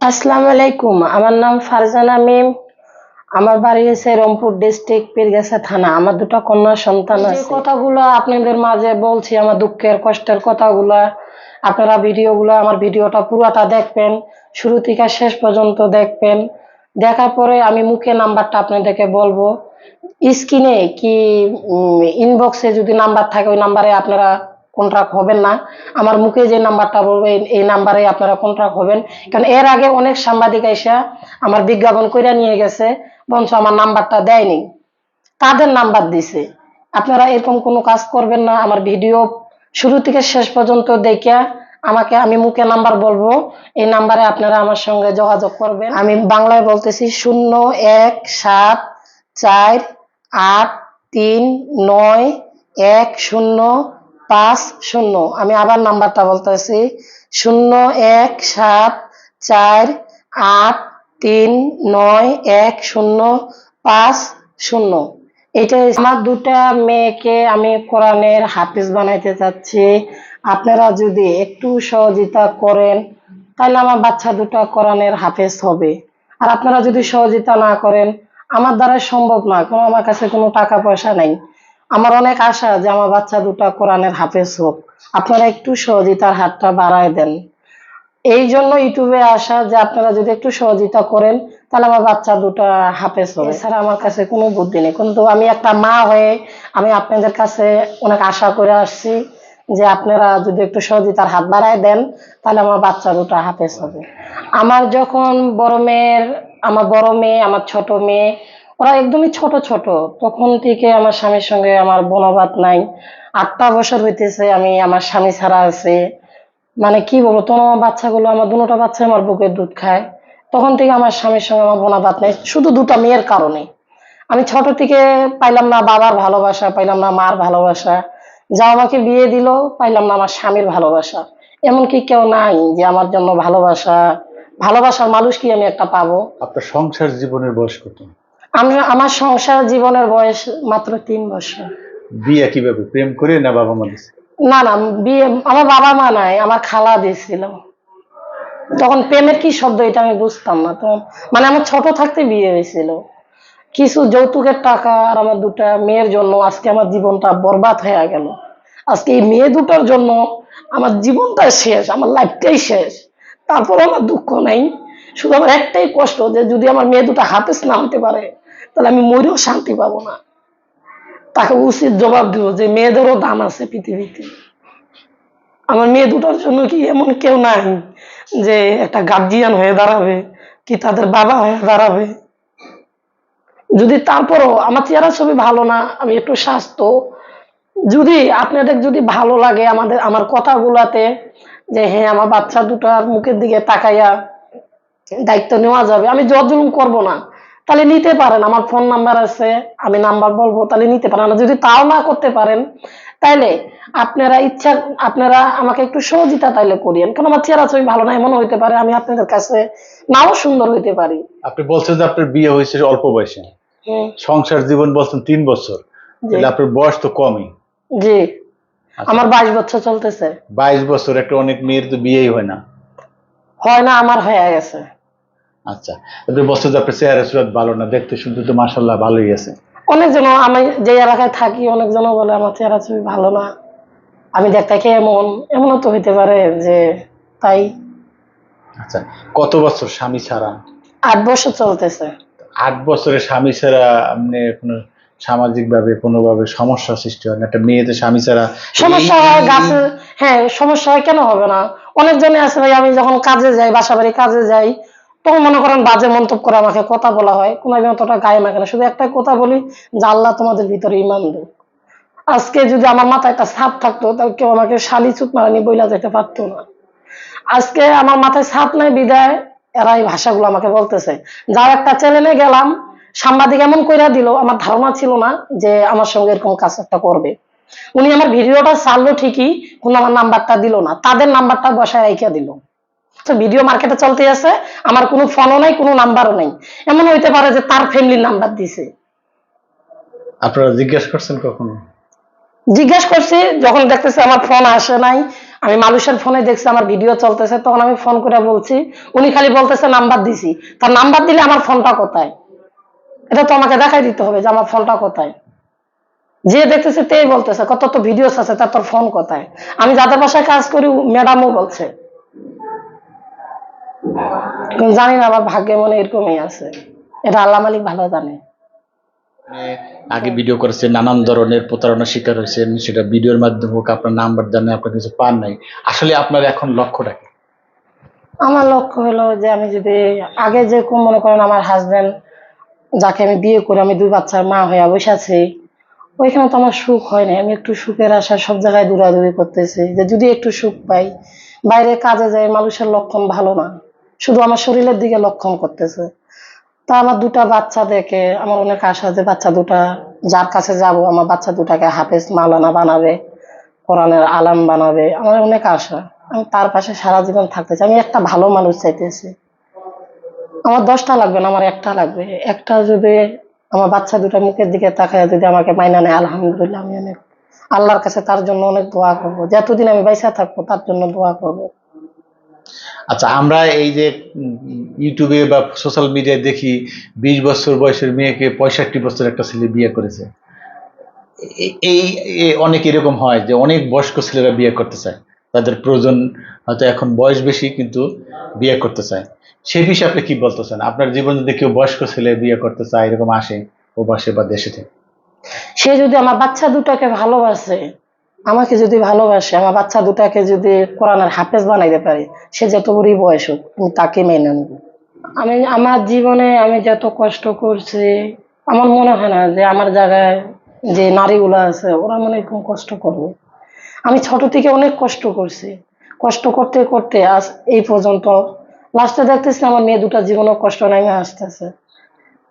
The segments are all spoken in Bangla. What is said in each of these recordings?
আসসালামু আলাইকুম। আমার নাম ফারজানা মিম। আমার বাড়ি হচ্ছে রংপুর ডিস্ট্রিক্ট পীরগাছা থানা। আমার দুটো কন্যা সন্তান আছে। কথাগুলো আপনাদের মাঝে বলছি আমার দুঃখের কষ্টের কথাগুলো আপনারা ভিডিওগুলো আমার ভিডিওটা পুরোটা দেখবেন শুরু থেকে শেষ পর্যন্ত দেখবেন। দেখার পরে আমি মুখে নাম্বারটা আপনাদেরকে বলব। স্ক্রিনে কি ইনবক্সে যদি নাম্বার থাকে ওই নাম্বারে আপনারা কন্ট্রাক্ট হবেন না। আমার মুখে যে নাম্বারটা বলব, এই- নাম্বারে আপনারা কন্ট্রাক্ট হবেন। কারণ এর আগে অনেক সাংবাদিক এসে আমার বিজ্ঞাপন কইরা নিয়ে গেছে বঞ্চ আমার নাম্বারটা দেয়নি। তাদের নাম্বার দিছে। আপনারা এরকম কোনো কাজ করবেন না। আমার ভিডিও শুরু থেকে শেষ পর্যন্ত দেখে আমাকে আমি মুখে নাম্বার বলব। এই নাম্বারে আপনারা আমার সঙ্গে যোগাযোগ করবেন। আমি বাংলায় বলতেছি শূন্য এক সাত চার আট তিন নয় এক শূন্য পাঁচ শূন্য। আমি আবার নাম্বারটা বলতেছি। শূন্য, এক, সাত, চার, আট, তিন, নয়, এক, শূন্য, পাঁচ শূন্য। এটা আমার দুটা মেয়েকে আমি কোরআনের হাফিজ বানাইতে চাচ্ছি। আপনারা যদি একটু সহযোগিতা করেন, তাহলে আমার বাচ্চা দুটা কোরআনের হাফেজ হবে। আর আপনারা যদি সহযোগিতা না করেন, আমার দ্বারা সম্ভব না, কোনো আমার কাছে কোনো টাকা পয়সা নেই। আমার অনেক আশা যে আমার বাচ্চা দুটা কোরআনের হাফেজ হোক। আপনারা একটু সহযোগিতার হাতটা বাড়ায় দেন। এই জন্য ইউটিউবে আসা যে আপনারা যদি একটু সহযোগিতা করেন, তাহলে আমার বাচ্চা দুটা হাফেজ হবে। এছাড়া আমার কাছে কোনো বুদ্ধি নেই। কিন্তু আমি একটা মা হয়ে আমি আপনাদের কাছে অনেক আশা করে আসছি যে আপনারা যদি একটু সহযোগিতার হাত বাড়ায় দেন, তাহলে আমার বাচ্চা দুটো হাফেজ হবে। আমার যখন বড় মেয়ের, আমার বড় মেয়ে, আমার ছোট মেয়ে ওরা একদমই ছোট ছোট। তখন থেকে আমার স্বামীর সঙ্গে আমার বনবাদ নাই। আটটা বছর হইতেছে আমি আমার স্বামী ছাড়া আছে। মানে কি বলব আমার বাচ্চাগুলো, আমার দুটো বাচ্চা আমার বুকের দুধ খায়। তখন থেকে আমার স্বামীর সঙ্গে আমার বোনাবাদ নেই। শুধু দুটো মেয়ের কারণে। আমি ছোট থেকে পাইলাম না বাবার ভালোবাসা, পাইলাম না মার ভালোবাসা। যা আমাকে বিয়ে দিল, পাইলাম না আমার স্বামীর ভালোবাসা। এমনকি কেউ নাই যে আমার জন্য ভালোবাসা। ভালোবাসার মানুষ কি আমি একটা পাবো? আপনার সংসার জীবনের বয়স কত? আমি আমার সংসার জীবনের বয়স মাত্র তিন বছর। বিয়ে কীভাবে? প্রেম করে না বাবা মা? না না বিয়ে আমার বাবা মা নাই আমার খালা দিয়েছিল। তখন প্রেমের কি শব্দ এটা আমি বুঝতাম না। তখন মানে আমার ছোট থাকতে বিয়ে হয়েছিল। কিছু যৌতুকের টাকা আর আমার দুটা মেয়ের জন্য আজকে আমার জীবনটা বরবাদ হয়ে গেল। আজকে এই মেয়ে দুটার জন্য আমার জীবনটা শেষ আমার লাইফটাই শেষ। তারপরে আমার দুঃখ নাই। শুধু আমার একটাই কষ্ট যে যদি আমার মেয়ে দুটো হাফেজ না হতে পারে, তাহলে আমি মরেও শান্তি পাবো না। তাকে উচিত জবাব দিব যে মেয়েদেরও দাম আছে পৃথিবীতে। আমার মেয়ে দুটার জন্য কি এমন কেউ নাই যে একটা গার্জিয়ান হয়ে দাঁড়াবে, কি তাদের বাবা হয়ে দাঁড়াবে? যদি তারপরও আমার চেহারা ছবি ভালো না, আমি একটু স্বাস্থ্য। যদি আপনাদের যদি ভালো লাগে আমাদের, আমার কথাগুলাতে, যে হ্যাঁ আমার বাচ্চা দুটার মুখের দিকে তাকাইয়া দায়িত্ব নেওয়া যাবে। আমি জোর জুলুম করব না। তাহলে নিতে পারেন আমার ফোন নাম্বার আছে আমি নাম্বার বলব তাহলে নিতে পারেন। যদি তাও না করতে পারেন তাইলে আপনারা ইচ্ছা আপনারা আমাকে একটু সহযোগিতা তাইলে করিয়েন। কারণ আমার চেহারা ছবি ভালো না এমন হইতে পারে আমি আপনাদের কাছে নাও সুন্দর হইতে পারি। আপনি বলছেন যে আপনার বিয়ে হয়েছে অল্প বয়সে। সংসার জীবন বলছেন তিন বছর। তাহলে আপনার বয়স তো কমই। জি। আচ্ছা, আমার বাইশ বছর চলতেছে। বাইশ বছর একটা অনেক মেয়ের তো বিয়েই হয় না। হয় না আমার হয়ে গেছে। আচ্ছা বলছেন আপনার চেহারা সুরত ভালো না দেখতে শুনতে তো মাসাল্লাহ ভালোই আছে। অনেকজন আমি যে এলাকায় থাকি অনেকজন বলে আমার চেহারা ছবি ভালো না। আমি দেখতে কি এমন এমনও তো হইতে পারে যে তাই। আচ্ছা কত বছর স্বামী ছাড়া? আট বছর চলতেছে। আট বছরের স্বামী ছাড়া আপনি কোনো সামাজিক ভাবে কোনোভাবে সমস্যা সৃষ্টি হয় না? একটা মেয়েতে স্বামী ছাড়া সমস্যা হয় গাছে হ্যাঁ সমস্যা হয় কেন হবে না? অনেকজনে আছে ভাই আমি যখন কাজে যাই বাসা বাড়ি কাজে যাই তখন মনে করেন বাজে মন্তব্য করে আমাকে কথা বলা হয়। কোনো একদিন অতটা গায়ে মাখে না। শুধু একটা কথা বলি যে, আল্লাহ তোমাদের ভিতরে ইমান দেখ আজকে যদি আমার মাথায় একটা ছাপ থাকতো, তাহলে কেউ আমাকে শালি চুত মারানি, বইলা যেতে পারতো না। আজকে আমার মাথায় ছাপ নাই, বিদায় এরা এই ভাষাগুলো আমাকে বলতেছে। যার একটা চ্যানেলে গেলাম, সাংবাদিক এমন কইরা দিল, আমার ধারণা ছিল না যে আমার সঙ্গে এরকম কাজ একটা করবে। উনি আমার ভিডিওটা চাললো ঠিকই, কিন্তু আমার নাম্বারটা দিল না। তাদের নাম্বারটা বসায় রেখে দিল। তো ভিডিও মার্কেটে চলতে আছে আমার কোনো ফোনও নাই কোনো নাম্বারও নাই। এমন হইতে পারে যে তার ফ্যামিলির নাম্বার দিছে। আপনারা জিজ্ঞেস করছেন কখনো? জিজ্ঞেস করছি যখন দেখতেছে আমার ফোন আসে নাই আমি মানুষের ফোনে দেখছি আমার ভিডিও চলতেছে তখন আমি ফোন করে বলছি উনি খালি বলতেছে নাম্বার দিছি। তার নাম্বার দিলে আমার ফোনটা কোথায়? এটা তো আমাকে দেখাই দিতে হবে যে আমার ফোনটা কোথায়। যে দেখতেছে তেই বলতেছে কত তো ভিডিওস আছে তার তোর ফোন কোথায়? আমি যাদের বাসায় কাজ করি ম্যাডামও বলছে। জানি না আমার ভাগ্যে মনে এরকমই আছে। এটা আল্লাহ মালিক ভালো জানে। আগে ভিডিও করেছেন নানান ধরনের প্রতারণার শিকার হয়েছেন সেটা ভিডিওর মাধ্যমে হোক আপনার নাম্বার জানে আপনার কিছু পান নাই। আসলে আপনার এখন লক্ষ্যটা কি? আমার লক্ষ্য হলো যে আমি যদি আগে যে কোন মনে করেন আমার হাজবেন্ড যাকে আমি বিয়ে করে আমি দুই বাচ্চার মা হয়ে বসে আছি ওইখানে তো আমার সুখ হয় না আমি একটু সুখের আশা সব জায়গায় দৌড়াদৌড়ি করতেছি যে যদি একটু সুখ পাই বাইরে কাজে যাই মানুষের লক্ষণ ভালো না। শুধু আমার শরীরের দিকে লক্ষণ করতেছে। তা আমার দুটা বাচ্চা দেখে আমার অনেক আশা যে বাচ্চা দুটা, যার কাছে যাব, আমার বাচ্চা দুটাকে হাফেজ মালানা বানাবে, কোরআনের আলাম বানাবে, আমার অনেক আশা। আমি তার পাশে সারা জীবন থাকতে চাই, আমি একটা ভালো মানুষ চাইতেছি। আমার দশটা লাগবে না, আমার একটা লাগবে। একটা যদি আমার বাচ্চা দুটা মুখের দিকে তাকায়, যদি আমাকে মাইনা নেয়, আলহামদুলিল্লাহ, আমি অনেক আল্লাহর কাছে তার জন্য অনেক দোয়া করব। যতদিন আমি বাইসা থাকব, তার জন্য দোয়া করব। আচ্ছা আমরা এই যে ইউটিউবে বা সোশ্যাল মিডিয়ায় দেখি বিশ বছর বয়সের মেয়েকে পঁয়ষট্টি বছর একটা ছেলে বিয়ে করেছে। এই অনেক এরকম হয় যে অনেক বয়স্ক ছেলেরা বিয়ে করতে চায়। তাদের প্রয়োজন হয়তো এখন বয়স বেশি কিন্তু বিয়ে করতে চায়। সেই বিষয়ে আপনি কি বলতে চান? আপনার জীবনে যদি কেউ বয়স্ক ছেলে বিয়ে করতে চায়, এরকম আসে ও বাসে বা দেশে থেকে? সে যদি আমার বাচ্চা দুটাকে ভালোবাসে আমাকে যদি ভালোবাসে, আমার বাচ্চা দুটাকে যদি কোরআনের হাফেজ বানাইতে পারি, সে যত বড়ই বয়স হোক, আমি তাকে মেনে নেব। আমি, আমার জীবনে আমি যত কষ্ট করছি, আমার মনে হয় না যে আমার জায়গায় যে নারীগুলো আছে, ওরা মনে এরকম কষ্ট করবে। আমি ছোট থেকে অনেক কষ্ট করছি। কষ্ট করতে করতে আজ এই পর্যন্ত লাস্টে দেখতেছি আমার মেয়ে দুটা জীবনে কষ্ট নেমে আসতেছে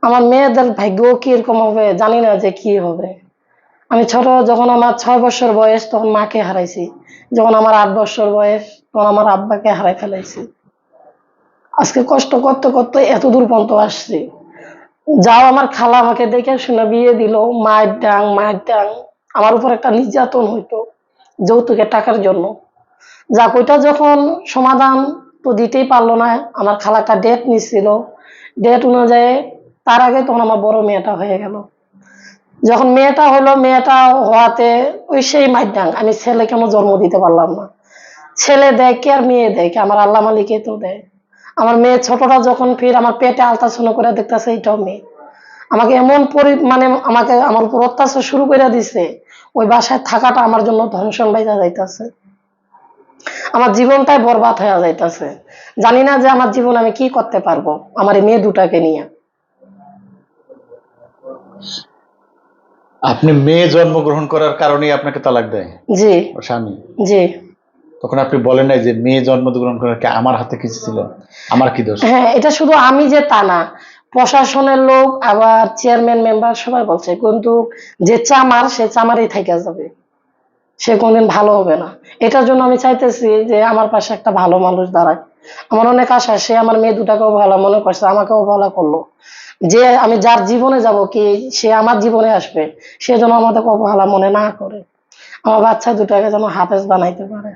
আমার মেয়েদের ভাগ্য কি এরকম হবে, জানি না যে কি হবে। আমি ছোট, যখন আমার ছয় বছর বয়স, তখন মাকে হারাইছি। যখন আমার আট বছর বয়স, তখন আমার আব্বাকে হারাই ফেলাইছি। আজকে কষ্ট করতে করতে এত দূর পর্যন্ত আসছি। যাও আমার খালা আমাকে দেখে শুনে বিয়ে দিল। মায়ের ডাং মায়ের ডাং। আমার উপর একটা নির্যাতন হইতো যৌতুকের টাকার জন্য। যা ওইটা যখন সমাধান তো দিতেই পারল না। আমার খালা একটা ডেট নিচ্ছিল ডেট অনুযায়ী তার আগে তখন আমার বড় মেয়েটা হয়ে গেল। যখন মেয়েটা হলো মেয়েটা হওয়াতে ওই সেই মাইডাং আমি ছেলে কেন জন্ম দিতে পারলাম না। ছেলে দেয় কে আর মেয়ে দেয় কে? আমার আল্লাহ মালিকে তো দেয়। আমার মেয়ে ছোটটা যখন ফির আমার পেটে আলতাশোনা করে দেখতেছে এইটাও মেয়ে। আমাকে এমন পরি মানে আমাকে আমার উপর অত্যাচার শুরু করে দিছে, ওই বাসায় থাকাটা আমার জন্য ধ্বংসন বাইজা যাইতেছে। আমার জীবনটাই বরবাদ হয়ে যাইতেছে। জানি না যে আমার জীবন আমি কি করতে পারব, আমার এই মেয়ে দুটাকে নিয়ে। আপনি মেয়ে জন্মগ্রহণ করার কারণেই আপনাকে তালাক দেয়? জি। স্বামী? জি। তখন আপনি বলেন নাই যে মেয়ে জন্মগ্রহণ করার কি আমার হাতে কিছু ছিল? আমার কি দোষ? হ্যাঁ এটা শুধু আমি যে তা না। প্রশাসনের লোক আবার চেয়ারম্যান মেম্বার সবাই বলছে কিন্তু যে চামার সে চামারই থেকে যাবে। সে কোনদিন ভালো হবে না। এটার জন্য আমি চাইতেছি যে আমার পাশে একটা ভালো মানুষ দাঁড়ায়। আমার অনেক আশা সে আমার মেয়ে দুটাকেও ভালো মনে করছে আমাকেও ভালো করল। যে আমি যার জীবনে যাব কি সে আমার জীবনে আসবে সে যেন আমাদেরকে অবহেলা মনে না করে। আমার বাচ্চা দুটাকে যেন হাফেজ বানাইতে পারে।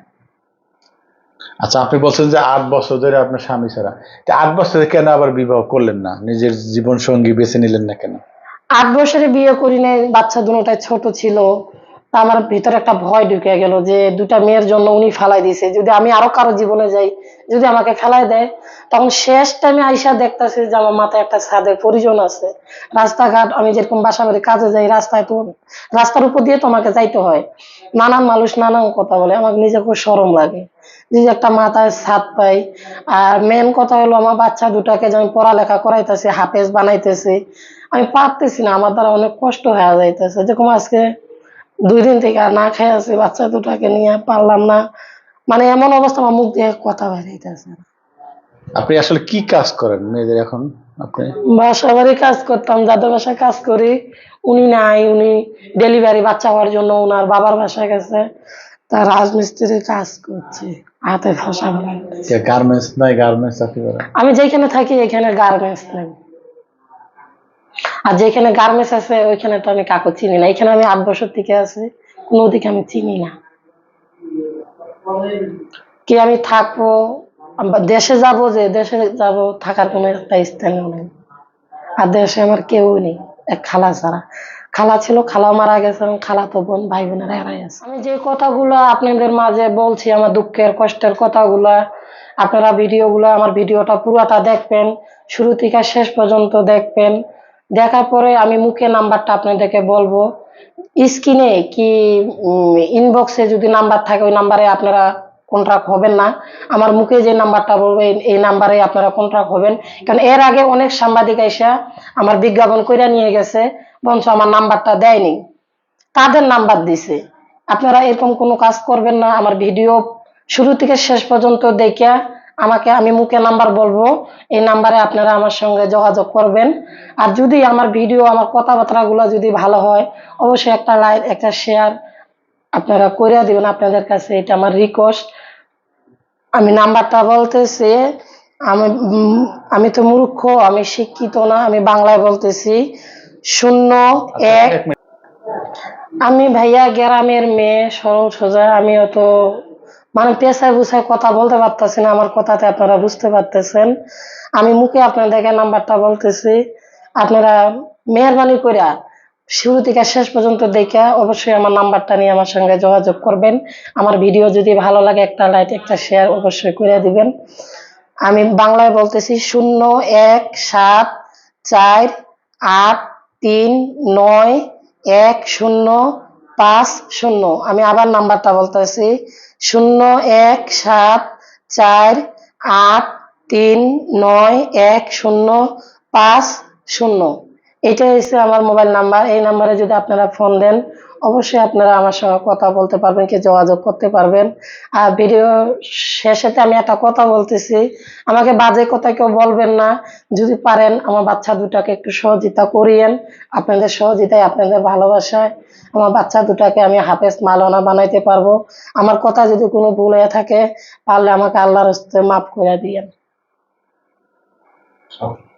আচ্ছা আপনি বলছেন যে আট বছর ধরে আপনার স্বামী ছাড়া। তা আট বছরে কেন আবার বিবাহ করলেন না? নিজের জীবন সঙ্গী বেছে নিলেন না কেন? আট বছরে বিয়ে করি নাই বাচ্চা দুটাই ছোট ছিল। আমার ভিতরে একটা ভয় ঢুকে গেল যে দুটা মেয়ের জন্য উনি ফালাই দিছে। যদি আমি আরও কারও জীবনে যাই, যদি আমাকে ফেলাই দেয়, তখন শেষ টাইমে আইসা দেখতেছি যে আমার মাথায় একটা ছাদের পরিজন আছে। রাস্তাঘাট, আমি যেরকম বাসা বাড়ি কাজে যাই, রাস্তায় তো রাস্তার উপর দিয়ে তো আমাকে যাইতে হয়। নানান মানুষ নানান কথা বলে আমার খুব সরম লাগে। যে একটা মাথায় ছাদ পাই, আর মেন কথা হলো আমার বাচ্চা দুটাকে যে আমি পড়ালেখা করাইতেছি, হাফেজ বানাইতেছি, আমি পারতেছি না, আমার দ্বারা অনেক কষ্ট হয়ে যাইতেছে। যেরকম আজকে দুই দিন থেকে আর না খেয়ে আছি বাচ্চা দুটাকে নিয়ে পারলাম না। মানে এমন অবস্থা আমার মুখ দিয়ে কথা বেরিয়েছে আপনি আসলে কি কাজ করেন মেয়েদের এখন আপনি? বাসা বাড়ি কাজ করতাম যাদের বাসায় কাজ করি উনি নাই উনি ডেলিভারি বাচ্চা হওয়ার জন্য ওনার বাবার বাসায় গেছে। তা রাজমিস্ত্রি কাজ করছে হাতে বানাইতেছে। গার্মেন্টস নয় গার্মেন্টস আমি যেখানে থাকি এখানে গার্মেন্টস নেই। আর যেখানে গার্মেন্টস আছে, ওইখানে তো আমি কাকু চিনি না। এখানে আমি আট বছর থেকে আছি, কোনো দিকে আমি চিনি না। কি আমি থাকব দেশে যাব যে দেশে যাব, থাকার কোনো একটা স্থানীয় নেই। আর দেশে আমার কেউ নেই, এক খালা ছাড়া। খালা ছিল, খালা মারা গেছে এবং খালা তো বোন, ভাই বোনেরা এরাই আছে। আমি যে কথাগুলো আপনাদের মাঝে বলছি, আমার দুঃখের, কষ্টের কথাগুলা, আপনারা ভিডিওগুলো, আমার ভিডিওটা পুরোটা দেখবেন, শুরু থেকে শেষ পর্যন্ত দেখবেন। দেখার পরে আমি মুখে নাম্বারটা আপনাদেরকে বলব। স্ক্রিনে কি ইনবক্সে যদি নাম্বার থাকে, ওই নাম্বারে আপনারা কন্ট্রাক্ট হবেন না। আমার মুখে যে নাম্বারটা বলব এই- নাম্বারে আপনারা কন্ট্রাক্ট হবেন। কারণ এর আগে অনেক সাংবাদিক এসে আমার বিজ্ঞাপন কইরা নিয়ে গেছে বঞ্চ আমার নাম্বারটা দেয়নি। তাদের নাম্বার দিছে। আপনারা এরকম কোনো কাজ করবেন না। আমার ভিডিও শুরু থেকে শেষ পর্যন্ত দেখে আমাকে আমি মুখে নাম্বার বলব এই নাম্বারে আপনারা আমার সঙ্গে যোগাযোগ করবেন। আর যদি আমার ভিডিও আমার কথাবার্তাগুলো যদি ভালো হয় অবশ্যই একটা লাইক একটা শেয়ার আপনারা করে দিবেন আপনাদের কাছে এটা আমার রিকোয়েস্ট আমি নাম্বারটা বলতেছি আমি আমি তো মূর্খ আমি শিক্ষিত না আমি বাংলায় বলতেছি শূন্য এক এক। আমি ভাইয়া গ্রামের মেয়ে সরল সোজা আমি অত মানে পেশায় বুঝায় কথা বলতে পারতেছি না, আমার কথাতে আপনারা বুঝতে পারতেছেন। আমি মুখে আপনাদেরকে নাম্বারটা বলতেছি। আপনারা মেহরবানি করে শুরু থেকে শেষ পর্যন্ত দেখে অবশ্যই আমার নাম্বারটা নিয়ে আমার সঙ্গে যোগাযোগ করবেন। আমার ভিডিও যদি ভালো লাগে একটা লাইক, একটা শেয়ার অবশ্যই করে দিবেন। আমি বাংলায় বলতেছি শূন্য এক সাত চার আট তিন নয় এক শূন্য পাঁচ শূন্য। আমি আবার নাম্বারটা বলতেছি। শূন্য এক সাত চার আট তিন নয় এক শূন্য পাঁচ শূন্য। এটা হচ্ছে আমার মোবাইল নাম্বার। এই নাম্বারে যদি আপনারা ফোন দেন অবশ্যই আপনারা আমার সঙ্গে কথা বলতে পারবেন কি যোগাযোগ করতে পারবেন। আর ভিডিও শেষেতে আমি একটা কথা বলতেছি, আমাকে বাজে কথা কেউ বলবেন না। যদি পারেন, আমার বাচ্চা দুটাকে একটু সহযোগিতা করিয়েন। আপনাদের সহযোগিতায়, আপনাদের ভালোবাসায় আমার বাচ্চা দুটাকে আমি হাফেজ মালানা বানাইতে পারব। আমার কথা যদি কোনো ভুল হয়ে থাকে, পারলে আমাকে আল্লাহর হস্তে মাফ করে দিয়েন। Okay.